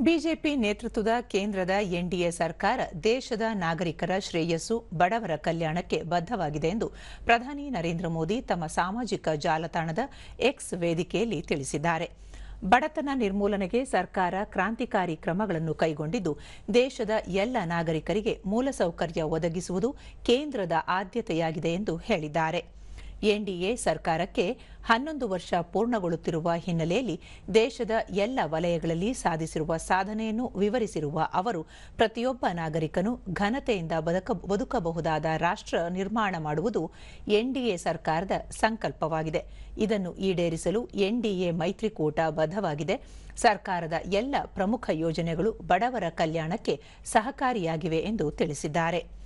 BJP ನೇತೃತ್ವದ ಕೇಂದ್ರದ NDA ಸರ್ಕಾರ ದೇಶದ ನಾಗರಿಕರ ಶ್ರೇಯಸ್ಸು, ಬಡವರ ಕಲ್ಯಾಣಕ್ಕೆ ಬದ್ಧವಾಗಿದೆ ಎಂದು ಪ್ರಧಾನಿ ನರೇಂದ್ರ ಮೋದಿ ತಮ್ಮ ಸಾಮಾಜಿಕ ಜಾಲತಾಣದ ಎಕ್ಸ್ ವೇದಿಕೆಯಲ್ಲಿ ತಿಳಿಸಿದ್ದಾರೆ. ಬಡತನ ನಿರ್ಮೂಲನೆಗೆ ಸರ್ಕಾರ ಕ್ರಾಂತಿಕಾರಿ ಕ್ರಮಗಳನ್ನು ಕೈಗೊಂಡಿದ್ದು, ದೇಶದ ಎಲ್ಲ ನಾಗರಿಕರಿಗೆ ಮೂಲಸೌಕರ್ಯ ಒದಗಿಸುವುದು ಕೇಂದ್ರದ ಆದ್ಯತೆಯಾಗಿದೆ ಎಂದು ಹೇಳಿದ್ದಾರೆ. ಎನ್ಡಿಎ ಸರ್ಕಾರಕ್ಕೆ ಹನ್ನೊಂದು ವರ್ಷ ಪೂರ್ಣಗೊಳ್ಳುತ್ತಿರುವ ಹಿನ್ನೆಲೆಯಲ್ಲಿ ದೇಶದ ಎಲ್ಲ ವಲಯಗಳಲ್ಲಿ ಸಾಧಿಸಿರುವ ಸಾಧನೆಯನ್ನು ವಿವರಿಸಿರುವ ಅವರು, ಪ್ರತಿಯೊಬ್ಬ ನಾಗರಿಕನು ಘನತೆಯಿಂದ ಬದುಕ, ಬದುಕಬಹುದಾದ ರಾಷ್ಟ್ರ ನಿರ್ಮಾಣ ಮಾಡುವುದು ಎನ್ಡಿಎ ಸರ್ಕಾರದ ಸಂಕಲ್ಪವಾಗಿದೆ. ಇದನ್ನು ಈಡೇರಿಸಲು ಎನ್ಡಿಎ ಮೈತ್ರಿಕೂಟ ಬದ್ಧವಾಗಿದೆ. ಸರ್ಕಾರದ ಎಲ್ಲ ಪ್ರಮುಖ ಯೋಜನೆಗಳು ಬಡವರ ಕಲ್ಯಾಣಕ್ಕೆ ಸಹಕಾರಿಯಾಗಿವೆ ಎಂದು ತಿಳಿಸಿದ್ದಾರೆ.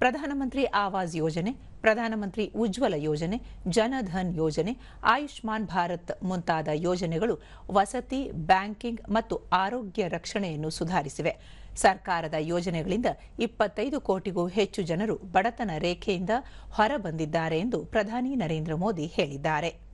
ಪ್ರಧಾನಮಂತ್ರಿ ಆವಾಸ್ ಯೋಜನೆ, ಪ್ರಧಾನಮಂತ್ರಿ ಉಜ್ವಲ ಯೋಜನೆ, ಜನಧನ್ ಯೋಜನೆ, ಆಯುಷ್ಮಾನ್ ಭಾರತ್ ಮುಂತಾದ ಯೋಜನೆಗಳು ವಸತಿ, ಬ್ಯಾಂಕಿಂಗ್ ಮತ್ತು ಆರೋಗ್ಯ ರಕ್ಷಣೆಯನ್ನು ಸುಧಾರಿಸಿವೆ. ಸರ್ಕಾರದ ಯೋಜನೆಗಳಿಂದ ಇಪ್ಪತ್ತೈದು ಕೋಟಿಗೂ ಹೆಚ್ಚು ಜನರು ಬಡತನ ರೇಖೆಯಿಂದ ಹೊರಬಂದಿದ್ದಾರೆ ಎಂದು ಪ್ರಧಾನಿ ನರೇಂದ್ರ ಮೋದಿ ಹೇಳಿದ್ದಾರೆ.